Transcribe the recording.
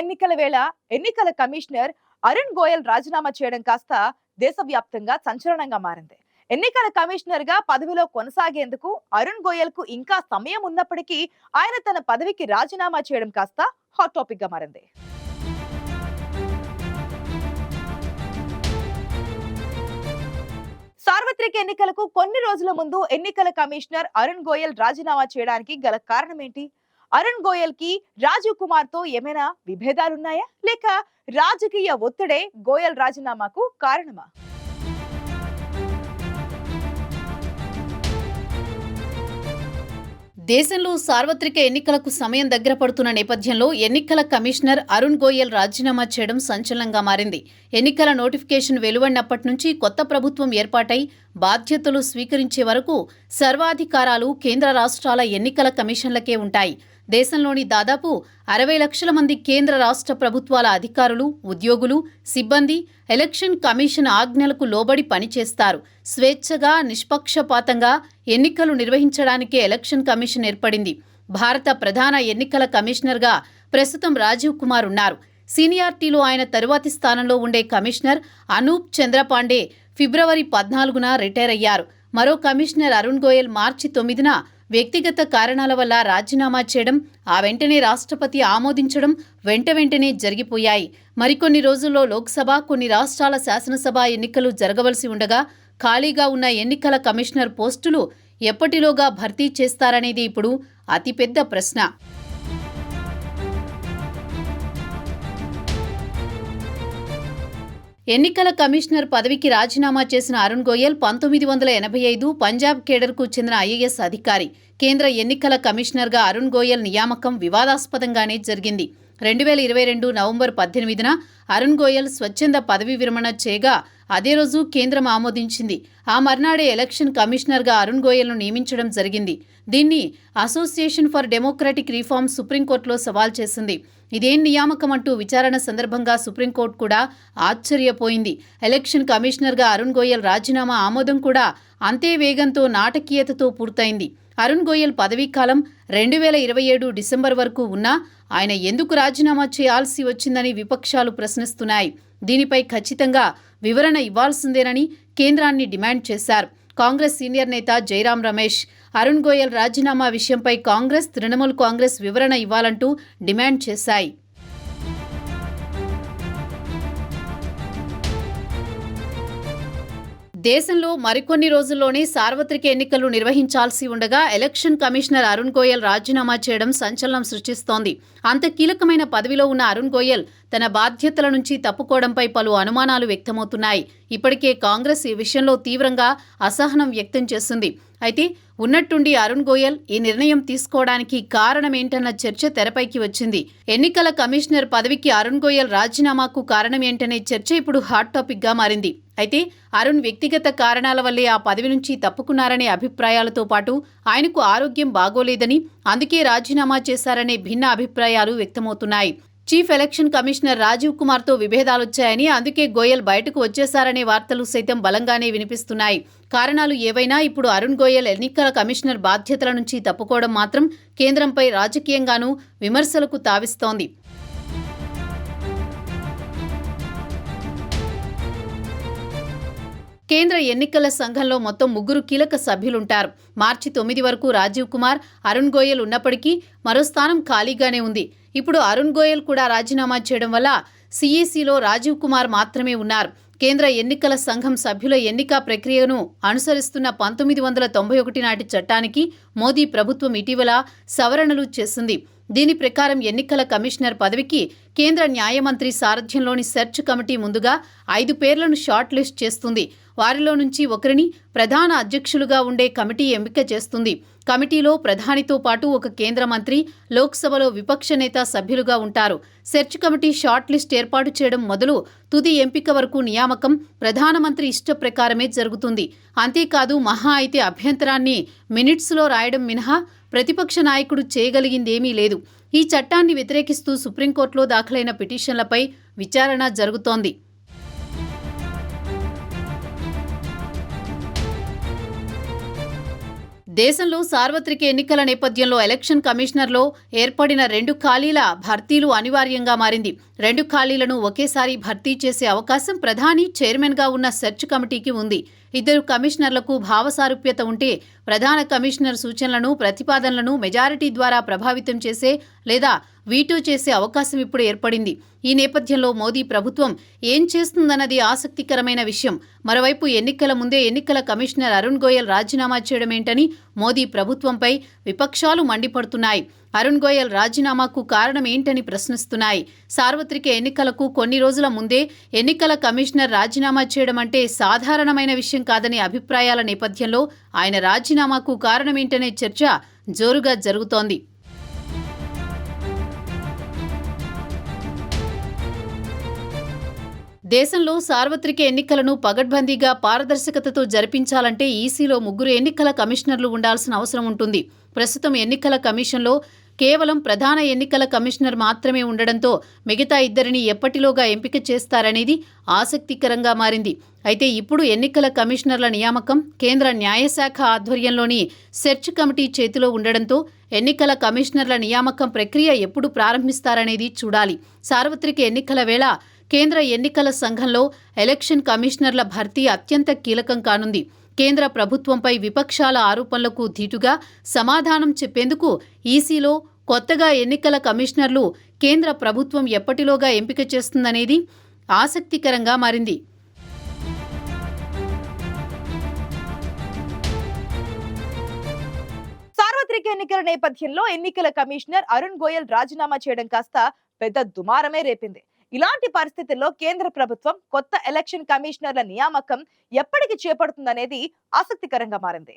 ఎన్నికల వేళ ఎన్నికల కమిషనర్ అరుణ్ గోయల్ రాజీనామా చేయడం కాస్త దేశవ్యాప్తంగా సంచలనంగా మారింది. ఎన్నికల కమిషనర్గా పదవిలో కొనసాగేందుకు అరుణ్ గోయల్కు ఇంకా సమయం ఉన్నప్పటికీ ఆయన తన పదవికి రాజీనామా చేయడం కాస్త హాట్ టాపిక్గా మారింది. సార్వత్రిక ఎన్నికలకు కొన్ని రోజుల ముందు ఎన్నికల కమిషనర్ అరుణ్ గోయల్ రాజీనామా చేయడానికి గల కారణం ఏంటి? అరుణ్ గోయల్కి రాజీవ్ కుమార్తో ఏమైనా విభేదాలున్నాయా? లేక రాజకీయ ఒత్తిడే గోయల్ రాజీనామాకు కారణమా? దేశంలో సార్వత్రిక ఎన్నికలకు సమయం దగ్గర పడుతున్న నేపథ్యంలో ఎన్నికల కమిషనర్ అరుణ్ గోయల్ రాజీనామా చేయడం సంచలనంగా మారింది. ఎన్నికల నోటిఫికేషన్ వెలువడినప్పటి నుంచి కొత్త ప్రభుత్వం ఏర్పాటై బాధ్యతలు స్వీకరించే వరకు సర్వాధికారాలు కేంద్ర రాష్ట్రాల ఎన్నికల కమిషన్లకే ఉంటాయి. దేశంలోని దాదాపు అరవై లక్షల మంది కేంద్ర రాష్ట్ర ప్రభుత్వాల అధికారులు ఉద్యోగులు సిబ్బంది ఎలక్షన్ కమిషన్ ఆజ్ఞలకు లోబడి పనిచేస్తారు. స్వేచ్ఛగా నిష్పక్షపాతంగా ఎన్నికలు నిర్వహించడానికే ఎలక్షన్ కమిషన్ ఏర్పడింది. భారత ప్రధాన ఎన్నికల కమిషనర్గా ప్రస్తుతం రాజీవ్ కుమార్ ఉన్నారు. సీనియార్టీలో ఆయన తరువాతి స్థానంలో ఉండే కమిషనర్ అనూప్ చంద్రపాండే ఫిబ్రవరి పద్నాలుగున రిటైర్ అయ్యారు. మరో కమిషనర్ అరుణ్ గోయల్ మార్చి తొమ్మిదిన వ్యక్తిగత కారణాల వల్ల రాజీనామా చేయడం ఆ వెంటనే రాష్ట్రపతి ఆమోదించడం వెంట వెంటనే జరిగిపోయాయి. మరికొన్ని రోజుల్లో లోక్సభ కొన్ని రాష్ట్రాల శాసనసభ ఎన్నికలు జరగవలసి ఉండగా ఖాళీగా ఉన్న ఎన్నికల కమిషనర్ పోస్టులు ఎప్పటిలోగా భర్తీ చేస్తారనేది ఇప్పుడు అతిపెద్ద ప్రశ్న. ఎన్నికల కమిషనర్ పదవికి రాజీనామా చేసిన అరుణ్ గోయల్ పంతొమ్మిది వందల ఎనభై ఐదు పంజాబ్ కేడర్కు చెందిన ఐఏఎస్ అధికారి. కేంద్ర ఎన్నికల కమిషనర్గా అరుణ్ గోయల్ నియామకం వివాదాస్పదంగానే జరిగింది. రెండు వేల ఇరవై రెండు నవంబర్ పద్దెనిమిదిన అరుణ్ గోయల్ స్వచ్ఛంద పదవి విరమణ చేయగా అదే రోజు కేంద్రం ఆమోదించింది. ఆ మర్నాడే ఎలక్షన్ కమిషనర్గా అరుణ్ గోయల్ను నియమించడం జరిగింది. దీన్ని అసోసియేషన్ ఫర్ డెమోక్రటిక్ రిఫార్మ్ సుప్రీంకోర్టులో సవాల్ చేసింది. ఇదేం నియామకం అంటూ విచారణ సందర్భంగా సుప్రీంకోర్టు కూడా ఆశ్చర్యపోయింది. ఎలక్షన్ కమిషనర్గా అరుణ్ గోయల్ రాజీనామా ఆమోదం కూడా అంతే వేగంతో నాటకీయతతో పూర్తయింది. అరుణ్ గోయల్ పదవీకాలం రెండు వేల ఇరవై ఏడు డిసెంబర్ వరకు ఉన్నా ఆయన ఎందుకు రాజీనామా చేయాల్సి వచ్చిందని విపక్షాలు ప్రశ్నిస్తున్నాయి. దీనిపై ఖచ్చితంగా వివరణ ఇవ్వాల్సిందేనని కేంద్రాన్ని డిమాండ్ చేశారు. కాంగ్రెస్ సీనియర్ నేత జైరాం రమేష్ అరుణ్ గోయల్ రాజీనామా విషయంపై కాంగ్రెస్ తృణమూల్ కాంగ్రెస్ వివరణ ఇవ్వాలంటూ డిమాండ్ చేశాయి. దేశంలో మరికొన్ని రోజుల్లోనే సార్వత్రిక ఎన్నికలు నిర్వహించాల్సి ఉండగా ఎలక్షన్ కమిషనర్ అరుణ్ గోయల్ రాజీనామా చేయడం సంచలనం సృష్టిస్తోంది. అంత కీలకమైన పదవిలో ఉన్న అరుణ్ గోయల్ తన బాధ్యతల నుంచి తప్పుకోవడంపై పలు అనుమానాలు వ్యక్తమవుతున్నాయి. ఇప్పటికే కాంగ్రెస్ ఈ విషయంలో తీవ్రంగా అసహనం వ్యక్తం చేసింది. అయితే ఉన్నట్టుండి అరుణ్ గోయల్ ఈ నిర్ణయం తీసుకోవడానికి కారణమేంటన్న చర్చ తెరపైకి వచ్చింది. ఎన్నికల కమిషనర్ పదవికి అరుణ్ గోయల్ రాజీనామాకు కారణమేంటనే చర్చ ఇప్పుడు హాట్ టాపిక్గా మారింది. అయితే అరుణ్ వ్యక్తిగత కారణాల వల్లే ఆ పదవి నుంచి తప్పుకున్నారనే అభిప్రాయాలతో పాటు ఆయనకు ఆరోగ్యం బాగోలేదని అందుకే రాజీనామా చేశారనే భిన్న అభిప్రాయాలు వ్యక్తమవుతున్నాయి. చీఫ్ ఎలక్షన్ కమిషనర్ రాజీవ్ కుమార్తో విభేదాలొచ్చాయని అందుకే గోయల్ బయటకు వచ్చేశారనే వార్తలు సైతం బలంగానే వినిపిస్తున్నాయి. కారణాలు ఏవైనా ఇప్పుడు అరుణ్ గోయల్ ఎన్నికల కమిషనర్ బాధ్యతల నుంచి తప్పుకోవడం మాత్రం కేంద్రంపై రాజకీయంగానూ విమర్శలకు తావిస్తోంది. కేంద్ర ఎన్నికల సంఘంలో మొత్తం ముగ్గురు కీలక సభ్యులుంటారు. మార్చి తొమ్మిది వరకు రాజీవ్ కుమార్ అరుణ్ గోయల్ ఉన్నప్పటికీ మరో స్థానం ఖాళీగానే ఉంది. ఇప్పుడు అరుణ్ గోయల్ కూడా రాజీనామా చేయడం వల్ల సీఈసీలో రాజీవ్ కుమార్ మాత్రమే ఉన్నారు. కేంద్ర ఎన్నికల సంఘం సభ్యుల ఎన్నిక ప్రక్రియను అనుసరిస్తున్న పంతొమ్మిది వందల తొంభై ఒకటి నాటి చట్టానికి మోదీ ప్రభుత్వం ఇటీవల సవరణలు చేసింది. దీని ప్రకారం ఎన్నికల కమిషనర్ పదవికి కేంద్ర న్యాయమంత్రి సారథ్యంలోని సెర్చ్ కమిటీ ముందుగా ఐదు పేర్లను షార్ట్ లిస్ట్ చేస్తుంది. వారిలో నుంచి ఒకరిని ప్రధాన అధ్యక్షులుగా ఉండే కమిటీ ఎంపిక చేస్తుంది. కమిటీలో ప్రధానితో పాటు ఒక కేంద్ర మంత్రి లోక్సభలో విపక్ష నేత సభ్యులుగా ఉంటారు. సెర్చ్ కమిటీ షార్ట్ లిస్ట్ ఏర్పాటు చేయడం మొదలు తుది ఎంపిక వరకు నియామకం ప్రధానమంత్రి ఇష్ట ప్రకారమే జరుగుతుంది. అంతేకాదు మహా అయితే అభ్యంతరాన్ని మినిట్స్లో రాయడం మినహా ప్రతిపక్ష నాయకుడు చేయగలిగిందేమీ లేదు. ఈ చట్టాన్ని వ్యతిరేకిస్తూ సుప్రీంకోర్టులో దాఖలైన పిటిషన్లపై విచారణ జరుగుతోంది. దేశంలో సార్వత్రిక ఎన్నికల నేపథ్యంలో ఎలక్షన్ కమిషనర్లో ఏర్పడిన రెండు ఖాళీల భర్తీలు అనివార్యంగా మారింది. రెండు ఖాళీలను ఒకేసారి భర్తీ చేసే అవకాశం ప్రధాని చైర్మన్గా ఉన్న సెర్చ్ కమిటీకి ఉంది. ఇద్దరు కమిషనర్లకు భావసారూప్యత ఉంటే ప్రధాన కమిషనర్ సూచనలను ప్రతిపాదనలను మెజారిటీ ద్వారా ప్రభావితం చేసే లేదా వీటో చేసే అవకాశం ఇప్పుడు ఏర్పడింది. ఈ నేపథ్యంలో మోదీ ప్రభుత్వం ఏం చేస్తుందన్నది ఆసక్తికరమైన విషయం. మరోవైపు ఎన్నికల ముందే ఎన్నికల కమిషనర్ అరుణ్ గోయల్ రాజీనామా చేయడమేంటని మోదీ ప్రభుత్వంపై విపక్షాలు మండిపడుతున్నాయి. అరుణ్ గోయల్ రాజీనామాకు కారణం ఏంటని ప్రశ్నిస్తున్నాయి. సార్వత్రిక ఎన్నికలకు కొన్ని రోజుల ముందే ఎన్నికల కమిషనర్ రాజీనామా చేయడం అంటే సాధారణమైన విషయం కాదనే అభిప్రాయాల నేపథ్యంలో ఆయన రాజీనామాకు కారణమేంటనే చర్చ జోరుగా జరుగుతోంది. దేశంలో సార్వత్రిక ఎన్నికలను పగడ్బందీగా పారదర్శకతతో జరిపించాలంటే ఈసీలో ముగ్గురు ఎన్నికల కమిషనర్లు ఉండాల్సిన అవసరం ఉంటుంది. ప్రస్తుతం ఎన్నికల కమిషన్లో కేవలం ప్రధాన ఎన్నికల కమిషనర్ మాత్రమే ఉండడంతో మిగతా ఇద్దరిని ఎప్పటిలోగా ఎంపిక చేస్తారనేది ఆసక్తికరంగా మారింది. అయితే ఇప్పుడు ఎన్నికల కమిషనర్ల నియామకం కేంద్ర న్యాయశాఖ ఆధ్వర్యంలోని సెర్చ్ కమిటీ చేతిలో ఉండడంతో ఎన్నికల కమిషనర్ల నియామకం ప్రక్రియ ఎప్పుడు ప్రారంభిస్తారనేది చూడాలి. సార్వత్రిక ఎన్నికల వేళ కేంద్ర ఎన్నికల సంఘంలో ఎలక్షన్ కమిషనర్ల భర్తీ అత్యంత కీలకం కానుంది. కేంద్ర ప్రభుత్వంపై విపక్షాల ఆరోపణలకు ధీటుగా సమాధానం చెప్పేందుకు ఈసీలో కొత్తగా ఎన్నికల కమిషనర్లు కేంద్ర ప్రభుత్వం ఎప్పటిలోగా ఎంపిక చేస్తుందనేది ఆసక్తికరంగా మారింది. సార్వత్రిక ఎన్నికల నేపథ్యంలో ఎన్నికల కమిషనర్ అరుణ్ గోయల్ రాజీనామా చేయడం కాస్త పెద్ద దుమారమే రేపింది. ఇలాంటి పరిస్థితుల్లో కేంద్ర ప్రభుత్వం కొత్త ఎలక్షన్ కమిషనర్ల నియామకం ఎప్పటికి చేపడుతుందనేది ఆసక్తికరంగా మారింది.